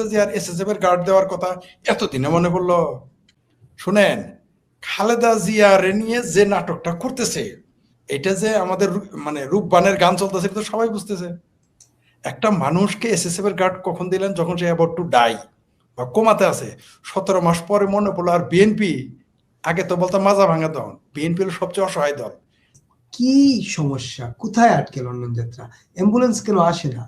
খালেদা জিয়ার এসএসএফ এর গার্ড দেওয়ার কথা এতদিনে মনে পড়ল। শুনেন, খালেদা জিয়ার নিয়ে যে নাটকটা করতেছে, এটা যে আমাদের মানে রূপবানের গান চলতেছে তো সবাই বুঝতেছে। একটা মানুষকে এসএসএফ এর গার্ড কখন দিলেন? যখন সে অ্যাবাউট টু ডাই বা কোমাতে আছে। সতেরো মাস পরে মনে পড়ল, আর বিএনপি আগে তো বলতাম মাজা ভাঙা দল বিএনপি হলো সবচেয়ে অসহায় দল। কি সমস্যা? কোথায় আটকে লন্ডন যাত্রা? অ্যাম্বুলেন্স কেন আসে না?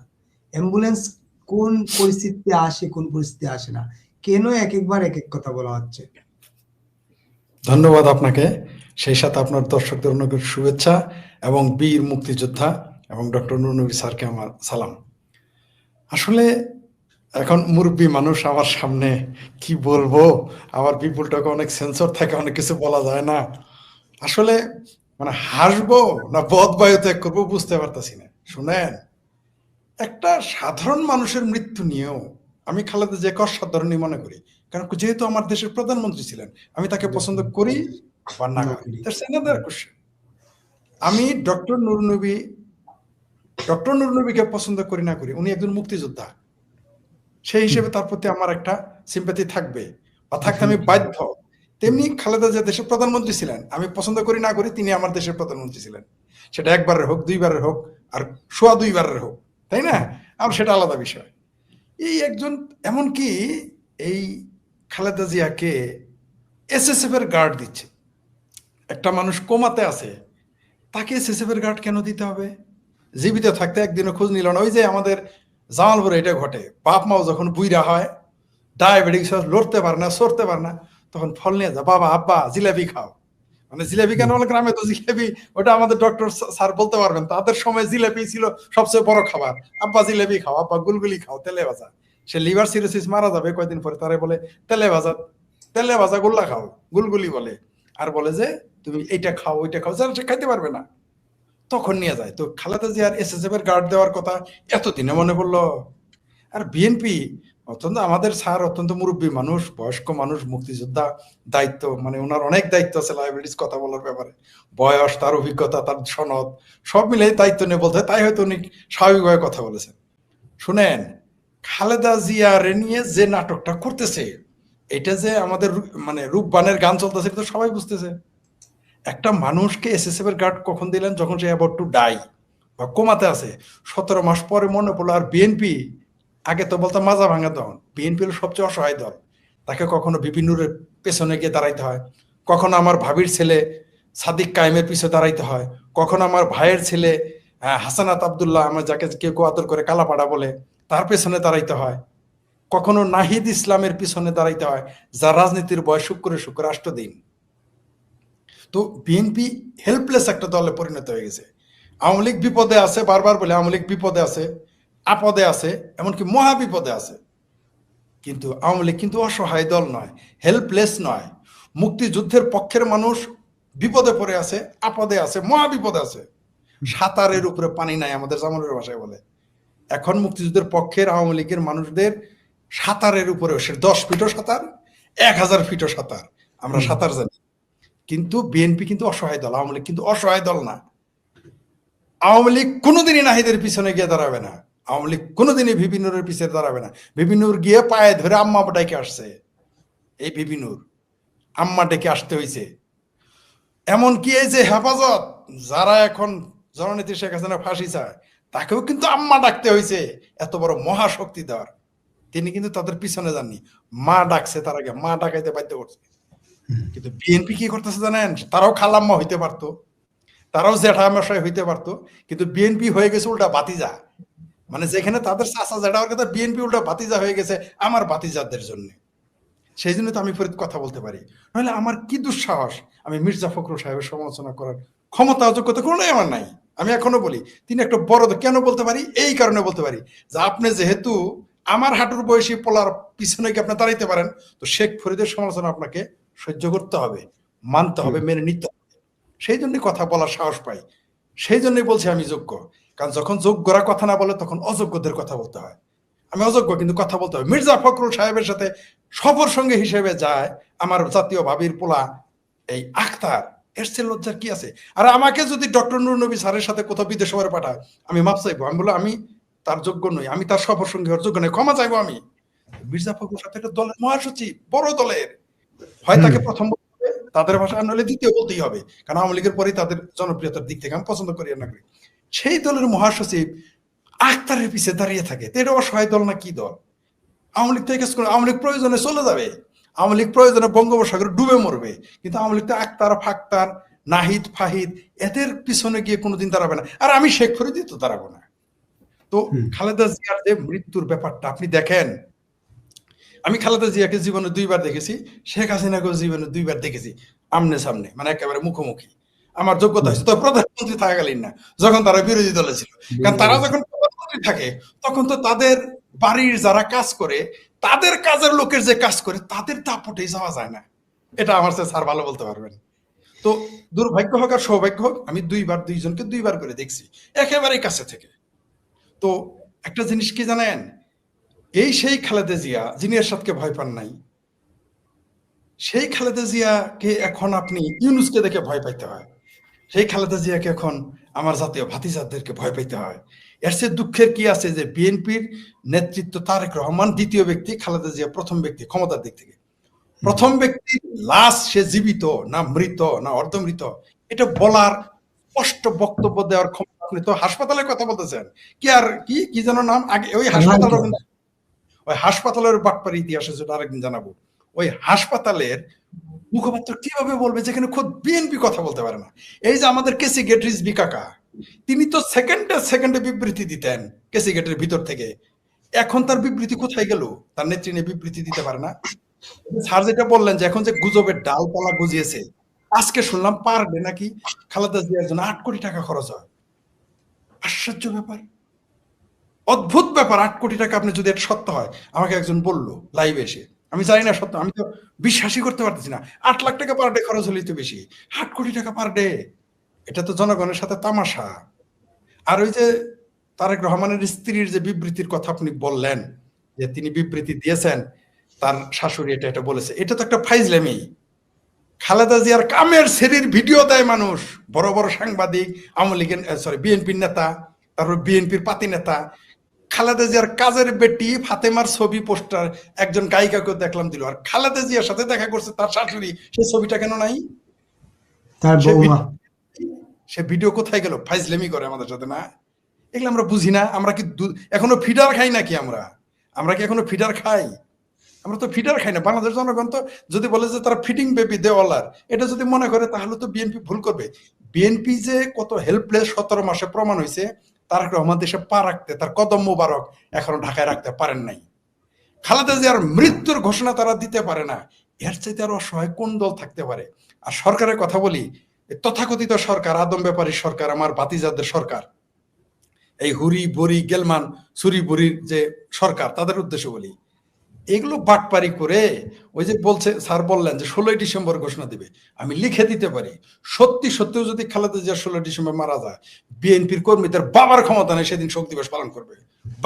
অ্যাম্বুলেন্স কোন পরিস্থিতিতে আসে, কোন পরিস্থিতি আসে না। কেন এক একবার এক এক কথা বলা হচ্ছে। ধন্যবাদ আপনাকে। সেই সাথে আপনার দর্শকদের অনেক শুভেচ্ছা এবং বীর মুক্তিযোদ্ধা এবং ডক্টর নুরনবী স্যারকে আমার সালাম। আসলে এখন মুরব্বী মানুষ আমার সামনে কি বলব? আমার বিপুলটাকে অনেক সেন্সর থাকে, অনেক কিছু বলা যায় না। আসলে মানে হাসবো না বদ বায়ু ত্যাগ করব বুঝতে পারতাছি না। শুনেন। একটা সাধারণ মানুষের মৃত্যু নিয়েও আমি খালেদা যে অসাধারণই মনে করি। কারণ যেহেতু আমার দেশের প্রধানমন্ত্রী ছিলেন আমি তাকে পছন্দ করি বা না করি. আমি ডক্টর নুরনবী ডক্টর নুরনবীকে পছন্দ করি না করি উনি একজন মুক্তিযোদ্ধা। সেই হিসেবে তার প্রতি আমার একটা সিম্পাথি থাকবে বা থাকতে আমি বাধ্য। তেমনি খালেদা যে দেশের প্রধানমন্ত্রী ছিলেন আমি পছন্দ করি না করি তিনি আমার দেশের প্রধানমন্ত্রী ছিলেন। সেটা একবারের হোক দুইবারের হোক আর সোয়া দুইবারের হোক। তাই না? আর সেটা আলাদা বিষয়। এই একজন, এমনকি এই খালেদা জিয়াকে এসএসএফ এর গার্ড দিচ্ছে। একটা মানুষ কোমাতে আছে, তাকে এসএসএফ এর গার্ড কেন দিতে হবে? জীবিত থাকতে একদিনও খোঁজ নিল না। ওই যে আমাদের জামালপুরে এটা ঘটে। বাপ মাও যখন বুইরা হয় ডায়াবেটিস লড়তে পারে না, সরতে পারে না, তখন ফল নিয়ে যা বাবা, আব্বা, জিলাপি খাও। মানে জিলাপি কেন বলে গ্রামে তো জিলাপি, ওটা আমাদের ডক্টর স্যার বলতে পারবেন। তাদের সময় জিলাপি ছিল সবচেয়ে বড় খাবার। আব্বা জিলাপি খাও, আব্বা গুলগুলি খাও, তেলে ভাজা। সে লিভার সিরোসিস মারা যাবে কয়দিন পরে, তারে বলে, তেলে ভাজা তেলে ভাজা গোল্লা খাও। গুলগুলি বলে। আর বলে যে, তুমি এইটা খাও, ওইটা খাও। যারা সে খাইতে পারবে না। তখন নিয়ে যায়। তো খালেদা জিয়ার এসএসএফ এর গার্ড দেওয়ার কথা এতদিনে মনে পড়ল। আর বিএনপি অত্যন্ত আমাদের স্যার অত্যন্ত মুরব্বী মানুষ, বয়স্ক মানুষ, মুক্তিযোদ্ধা দায়িত্ব মানে ওনার অনেক দায়িত্ব আছে লাইব্রেরিজ কথা বলার ব্যাপারে। বয়স, তার অভিজ্ঞতা, তার সনদ, সব মিলে দায়িত্ব নিয়ে বলতে তাই হয়তো উনি স্বাভাবিকভাবে কথা বলেছেন। শুনেন, খালেদা জিয়ার নিয়ে যে নাটকটা করতেছে, এটা যে আমাদের মানে রূপবানের গান চলতেছে, এটা তো সবাই বুঝতেছে। একটা মানুষকে এসএসএফ এর গার্ড কখন দিলেন? যখন সে অ্যাবাউট টু ডাই বা কোমাতে আছে। সতেরো মাস পরে মনে পড়ল আর বিএনপি আগে তো বলতাম মাজা ভাঙা দল। বিএনপি হলো সবচেয়ে অসহায় দল। তাকে কখনো বিপিনুরের পেছনে গিয়ে দাঁড়াইতে হয়। কখনো আমার ভাবির ছেলে সাদিক কায়েমের পিছনে দাঁড়াইতে হয়। কখনো আমার ভাইয়ের ছেলে হাসানাত আবদুল্লাহ আমার যাকে কেউ কেউ আদর করে কালাপাড়া বলে, তার পেছনে দাঁড়াইতে হয়। কখনো নাহিদ ইসলামের পিছনে দাঁড়াইতে হয়, যার রাজনীতির বয়স শুক্র শুক্র দিন তো বিএনপি হেল্পলেস একটা দলে পরিণত হয়ে গেছে। আওয়ামী লীগ বিপদে আছে, বারবার বলে আওয়ামী লীগ বিপদে আছে। আপদে আছে এমনকি মহাবিপদে আছে। কিন্তু আওয়ামী লীগ কিন্তু অসহায় দল নয় হেল্পলেস নয়। মুক্তিযুদ্ধের পক্ষের মানুষ বিপদে পড়ে আছে আপদে আছে মহাবিপদে আছে। সাঁতারের উপরে পানি নাই আমাদের জামালের ভাষায় বলে। এখন মুক্তিযুদ্ধের পক্ষের আওয়ামী লীগের মানুষদের সাঁতারের উপরে সে দশ ফিটও সাঁতার এক হাজার ফিটও সাঁতার আমরা সাঁতার জানি। কিন্তু বিএনপি কিন্তু অসহায় দল আওয়ামী লীগ কিন্তু অসহায় দল না। আওয়ামী লীগ কোনোদিনই নাহিদের পিছনে গিয়ে দাঁড়াবে না। আওয়ামী লীগ কোনোদিনই ভিপিনুরের পিছনে দাঁড়াবে না। ভিপিনুর গিয়ে পায়ে ধরে আম্মা ডেকে আসছে। এই ভিপিনুর আম্মা ডেকে আসতে হয়েছে এমনকি এই যে হেফাজত, যারা এখন জননীতি শেখ হাসিনা ফাঁসি চায়, তাকেও কিন্তু আম্মা ডাকতে হয়েছে এত বড় মহাশক্তিধর। তিনি কিন্তু তাদের পিছনে যাননি। মা ডাকছে তার আগে, মা ডাকাইতে বাধ্য করছে। কিন্তু বিএনপি কি করতেছে জানেন? তারাও খালাম্মা হইতে পারতো। তারাও জেঠামশাই হইতে পারতো। কিন্তু বিএনপি হয়ে গেছে উল্টা বাতিজা মানে যেখানে তাদের চাষা হওয়ার কথা বিএনপি উল্টা বাতিজা হয়ে গেছে আমার বাতিজাদের জন্য। সেই জন্য তো আমি ফরিদ কথা বলতে পারি। নাহলে আমার কি দুঃসাহস? আমি মির্জা ফখরুল সাহেবের সমালোচনা করার ক্ষমতা অযোগ্যতা কোনোই আমার নাই। আমি এখনও বলি তিনি একটা বড় কেন বলতে পারি? এই কারণে বলতে পারি যে আপনি যেহেতু আমার হাঁটুর বয়সী পোলার পিছনে গিয়ে আপনি দাঁড়াইতে পারেন তো শেখ ফরিদের সমালোচনা আপনাকে সহ্য করতে হবে মানতে হবে মেনে নিতে হবে। সেই জন্যই কথা বলার সাহস পাই। সেই জন্যই বলছি আমি যোগ্য। কারণ যখন যোগ্যরা কথা না বলে তখন অযোগ্যদের কথা বলতে হয়। আমি অযোগ্য কিন্তু কথা বলতে হবে মির্জা ফখরুল সাহেবের সাথে সফর সঙ্গে হিসেবে যায় আমার জাতীয় ভাবির পোলা এই আখতার। এর চেয়ে লজ্জার কি আছে? আর আমাকে যদি ডক্টর নুর নবী স্যারের সাথে কোথাও বিদেশ সফরে পাঠায় আমি মাপ চাইব। আমি বলব আমি তার যোগ্য নই। আমি তার সফর সঙ্গী যোগ্য নই। ক্ষমা চাইব আমি। মির্জা ফখরুল সাথে একটা দলের মহাসচিব বড় দলের। হয় তাকে প্রথম তাদের ভাষা নইলে দ্বিতীয় বলতেই হবে। কারণ আওয়ামী লীগের পরেই তাদের জনপ্রিয়তার দিক থেকে আমি পছন্দ করি না করি। সেই দলের মহাসচিব আক্তারের পিছিয়ে দাঁড়িয়ে থাকে। তো এটা অসহায় দল না কি দল? আওয়ামী লীগ থেকে আওয়ামী লীগ প্রয়োজনে চলে যাবে। আওয়ামী লীগ প্রয়োজনে বঙ্গোপসাগরে ডুবে মরবে। কিন্তু আওয়ামী লীগ তো আক্তার ফাক্তার নাহিদ ফাহিদ এদের পিছনে গিয়ে কোনোদিন দাঁড়াবে না। আর আমি শেখ ফরিদি তো দাঁড়াবো না। তো খালেদা জিয়ার যে মৃত্যুর ব্যাপারটা আপনি দেখেন। আমি খালেদা জিয়াকে জীবনে দুইবার দেখেছি শেখ হাসিনাকেও জীবনে দুইবার দেখেছি আমনে সামনে মানে একেবারে মুখোমুখি। আমার যোগ্যতা হয়েছে। তো প্রধানমন্ত্রী থাকাকালীন না যখন তারা বিরোধী দলে ছিল। কারণ তারা যখন প্রধানমন্ত্রী থাকে তখন তো তাদের বাড়ির যারা কাজ করে তাদের কাজের লোকের যে কাজ করে তাদের দাপটেই যাওয়া যায় না। এটা আমার সাথে স্যার ভালো বলতে পারবেন। তো দুর্ভাগ্য হোক আর সৌভাগ্য হোক আমি দুইবার দুইজনকে দুইবার করে দেখছি একেবারেই কাছে থেকে। তো একটা জিনিস কি জানেন? এই সেই খালেদা জিয়া যিনি এরশাদকে ভয় পান নাই সেই খালেদা জিয়াকে এখন আপনি ইউনুসকে দেখে ভয় পাইতে হয়। সেই খালেদা জিয়াকে এখন আমার জাতীয় ভাতিজাদেরকে ভয় পাইতে হয়। এর চেয়ে দুঃখের কি আছে যে বিএনপির নেতৃত্ব তারেক রহমান দ্বিতীয় ব্যক্তি খালেদা জিয়া প্রথম ব্যক্তি ক্ষমতার দিক থেকে। প্রথম ব্যক্তি লাশ সে জীবিত না মৃত না অর্ধমৃত এটা বলার স্পষ্ট বক্তব্য দেওয়ার ক্ষমতা আপনি তো হাসপাতালের কথা বলতেছেন। কি আর কি কি যেন নাম? আগে ওই হাসপাতাল ওই হাসপাতালের বাটপার ইতিহাসে যেটা আরেকদিন জানাব। ওই হাসপাতালের মুখপাত্র কীভাবে বলবে যেখানে খোদ বিএনপি কথা বলতে পারে না? এই যে আমাদের কেসি গেট রিজবি কাকা, তিনি তো সেকেন্ডে সেকেন্ডে বিবৃতি দিতেন কেসি গেটের ভিতর থেকে। এখন তার বিবৃতি কোথায় গেল? তার নেত্রী বিবৃতি দিতে পারে না। স্যার যেটা বললেন যে এখন যে গুজবের ডালপালা গুজিয়েছে, আজকে শুনলাম পার ডে নাকি? খালেদা জিয়ার জন্য আট কোটি টাকা খরচ হয়। আশ্চর্য ব্যাপার। অদ্ভুত ব্যাপার, আট কোটি টাকা আপনি যদি এটা সত্য হয়, আমাকে একজন বলল লাইভে এসে। আমি জানি না সত্য, আমি তো বিশ্বাসই করতে পারতেছি না। আট লাখ টাকা পার ডে খরচ হলেই তো বেশি। আট কোটি টাকা পার ডে এটা তো জনগণের সাথে তামাশা। আর ওই যে তারেক রহমানের স্ত্রীর যে বিবৃতির কথা আপনি বললেন, যে তিনি বিবৃতি দিয়েছেন, তার শাশুড়ি এটা এটা বলেছে। এটা তো একটা ফাইজলামি। খালেদা জিয়ার কামের সেরির ভিডিও দেয় মানুষ। বড় বড় সাংবাদিক, আওয়ামী লীগের সরি বিএনপির নেতা, তারপর বিএনপির পাতি নেতা। খালেদা জিয়ার কাজের বেটি ফাতেমার ছবি পোস্টার একজন গায়িকাকে দেখলাম দিল। আর খালেদা জিয়ার সাথে দেখা করছে তার শাশুড়ি সেই ছবিটা কেন নাই? তার বৌমা। সে ভিডিও কোথায় গেল? ফাইজলেমি করে আমাদের সাথে না? এগুলো আমরা বুঝি না। আমরা কি এখনও ফিডার খাই নাকি আমরা? আমরা কি এখনও ফিডার খাই? আমরা তো ফিডার খাই না। বাংলাদেশ জনগণ তো যদি বলে যে তারা ফিটিং বেবি দেওয়ালার এটা যদি মনে করে তাহলে তো বিএনপি ভুল করবে। বিএনপি যে কত হেল্পলেস সতেরো মাসে প্রমাণ হয়েছে তার রহমান দেশে পা রাখতে, তার কদম মোবারক এখনও ঢাকায় রাখতে পারেন নাই। খালেদা জিয়ার মৃত্যুর ঘোষণা তারা দিতে পারে না। এর চাইতে আরও অসহায় কোন দল থাকতে পারে? আর সরকারের কথা বলি তথাকথিত সরকার, আদম ব্যাপারী সরকার, আমার বাতিজাদের সরকার, এই হুরি বড়ি গেলমান সুরি বরির যে সরকার, তাদের উদ্দেশ্যে বলি এগুলো বাটপারি করে ওই যে বলছে, স্যার বললেন যে ষোলোই ডিসেম্বর ঘোষণা দিবে। আমি লিখে দিতে পারি। সত্যি, সত্যিও যদি খালেদা জিয়া ষোলো ডিসেম্বর মারা যায়, বিএনপির কর্মীদের বাবার ক্ষমতা নেই সেদিন শোক দিবস পালন করবে।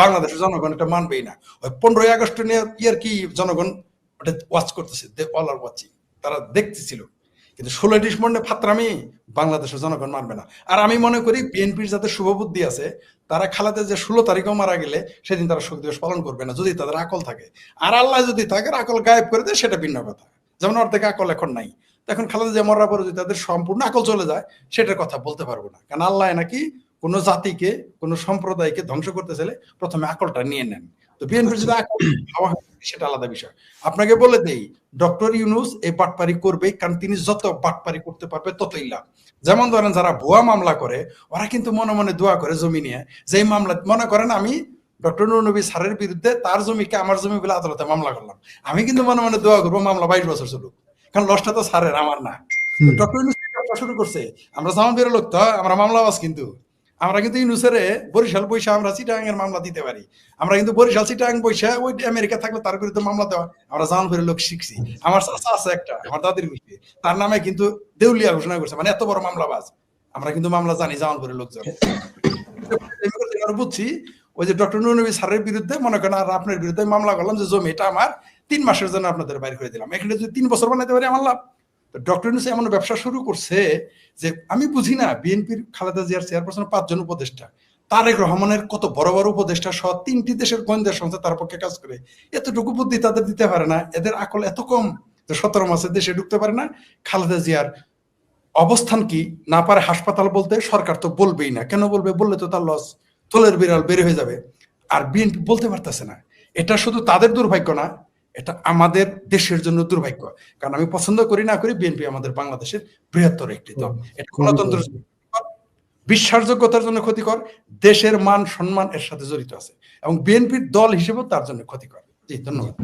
বাংলাদেশের জনগণ এটা মানবেই না। ওই পনেরোই আগস্ট নিয়ে ইয়ার কি জনগণ ওটা ওয়াচ করতেছে দে অল আর ওয়াচিং তারা দেখতেছিল। কিন্তু ষোলোই ডিসেম্বর ফাত্রামি বাংলাদেশের জনগণ মানবে না। আর আমি মনে করি বিএনপির যাদের শুভবুদ্ধি আছে, তারা খালাতে যে ষোলো তারিখও মারা গেলে সেদিন তারা শোক দিবস পালন করবে না, যদি তাদের আকল থাকে। আর আল্লাহ যদি থাকে, আকল গায়েব করে দেয়, সেটা ভিন্ন কথা। যেমন অর্ধেক আকল এখন নাই। এখন খালেদা যে মরার পরে যদি তাদের সম্পূর্ণ আকল চলে যায়, সেটার কথা বলতে পারব না। কারণ আল্লাহ নাকি কোনো জাতিকে, কোনো সম্প্রদায়কে ধ্বংস করতে চাইলে প্রথমে আকলটা নিয়ে নেন। তো বিএনপির যদি হাওয়া সেটা আলাদা বিষয়। আপনাকে বলে দেই ডক্টর ইউনুস এই বাটপারি করবে কারণ তিনি যত বাটপারি করতে পারবে ততই লাভ। যেমন ধরেন যারা ভুয়া মামলা করে ওরা কিন্তু মনে মনে দোয়া করে জমি নিয়ে যে মামলা মনে করেন আমি ডক্টর স্যারের বিরুদ্ধে তার জমিকে আমার জমি বলে আদালতে মামলা করলাম। আমি কিন্তু মনে মনে দোয়া করব মামলা বাইশ বছর চলুক। কারণ লসটা তো স্যারের আমার না। ডক্টর ইউনুস শুরু করছে? আমরা জামান বেরো লোক তো আমরা মামলাবাজ কিন্তু। আমরা কিন্তু ইউনুসেরে বরিশাল পয়সা আমরা চিটাং এর মামলা দিতে পারি। আমরা কিন্তু বরিশাল চিটাং পয়সা ওই আমেরিকা থাকলে তার বিরুদ্ধে মামলা দেওয়া। আমরা জামান বেরো লোক শিখছি। আমার চাচা আছে একটা, আমার দাদির গোষ্ঠী তার নামে কিন্তু দেউলিয়া ঘোষণা করছে মানে এত বড় মামলাবাজ। আমরা কিন্তু মামলা জানি জামান বেরো লোকজন। বুঝছি, ওই যে ডক্টর নুরনবী স্যারের বিরুদ্ধে, মনে করেন আর আপনার বিরুদ্ধে মামলা করলাম যে জমি, এটা আমার তিন মাসের জন্য আপনাদের বাইর করে দিলাম। এখানে যদি তিন বছর বানাইতে পারি, আমার লাভ। ডক্টর ইউনুস এমন ব্যবসা শুরু করছে যে আমি বুঝি না, বিএনপির খালেদা জিয়ার চেয়ারপারসন পাঁচজন উপদেষ্টা। তারেক রহমানের কত বড় বড় উপদেষ্টা সহ তিনটি দেশের গোয়েন্দা সংস্থা তার পক্ষে কাজ করে। এতটুকু বুদ্ধি তাদের দিতে পারে না। এদের আকল এত কম যে সতেরো মাসে দেশে ঢুকতে পারে না। খালেদা জিয়ার অবস্থান কি না পারে হাসপাতাল বলতে? সরকার তো বলবেই না। কেন বলবে? বললে তো তার লস তোলের বিড়াল বের হয়ে যাবে। আর বিএনপি বলতে পারতেছে না। এটা শুধু তাদের দুর্ভাগ্য না এটা আমাদের দেশের জন্য দুর্ভাগ্য। কারণ আমি পছন্দ করি না করি বিএনপি আমাদের বাংলাদেশের বৃহত্তর একটি দল। এটা গণতন্ত্র বিশ্বাসযোগ্যতার জন্য ক্ষতিকর দেশের মান সম্মান এর সাথে জড়িত আছে। এবং বিএনপির দল হিসেবেও তার জন্য ক্ষতিকর। জি ধন্যবাদ।